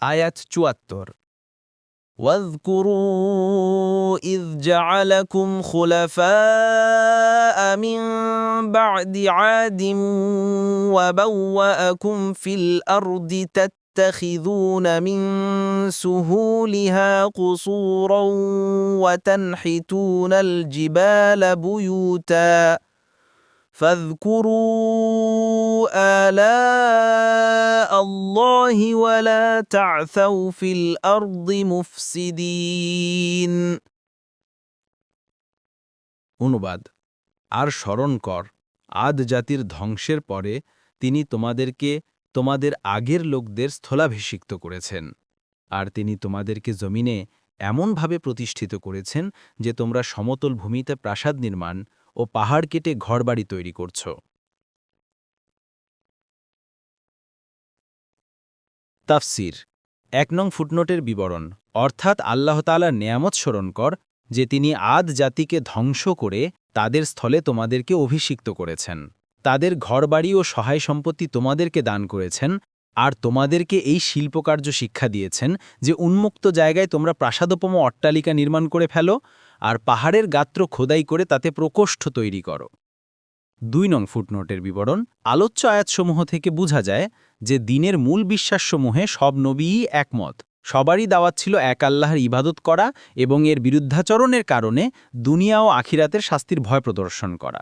আয়াত চুয়াত্তর واذكروا إذ جعلكم خلفاء من بعد عاد وبوأكم في الأرض تتخذون من سهولها قصورا وتنحتون الجبال بيوتا فاذكروا آلاء الله ولا تعثوا في الأرض مفسدين অনুবাদ আর স্মরণ কর আদ জাতির ধ্বংসের পরে তিনি তোমাদেরকে তোমাদের আগের লোকদের স্থলাভিষিক্ত করেছেন আর তিনি তোমাদেরকে জমিনে এমনভাবে প্রতিষ্ঠিত করেছেন যে তোমরা সমতল ভূমিতে প্রাসাদ নির্মাণ ও পাহাড় কেটে ঘরবাড়ি তৈরি করছ তাফসির, এক নং ফুটনোটের বিবরণ, অর্থাৎ আল্লাহ তাআলার নেয়ামত স্মরণ কর, যে তিনি আদ জাতিকে ধ্বংস করে তাদের স্থলে তোমাদেরকে অভিষিক্ত করেছেন। তাদের ঘরবাড়ি ও সহায় সম্পত্তি তোমাদেরকে দান করেছেন, আর তোমাদেরকে এই শিল্পকার্য শিক্ষা দিয়েছেন যে উন্মুক্ত জায়গায় তোমরা প্রাসাদোপম অট্টালিকা নির্মাণ করে ফেলো, আর পাহাড়ের গাত্র খোদাই করে তাতে প্রকোষ্ঠ তৈরি করো। দুই নং ফুটনোটের বিবরণ, আলোচ্য আয়াতসমূহ থেকে বোঝা যায় যে দিনের মূল বিশ্বাসসমূহে সব নবীই একমত। সবারই দাওয়াত ছিল এক আল্লাহর ইবাদত করা এবং এর বিরুদ্ধাচরণের কারণে দুনিয়া ও আখিরাতের শাস্তির ভয় প্রদর্শন করা।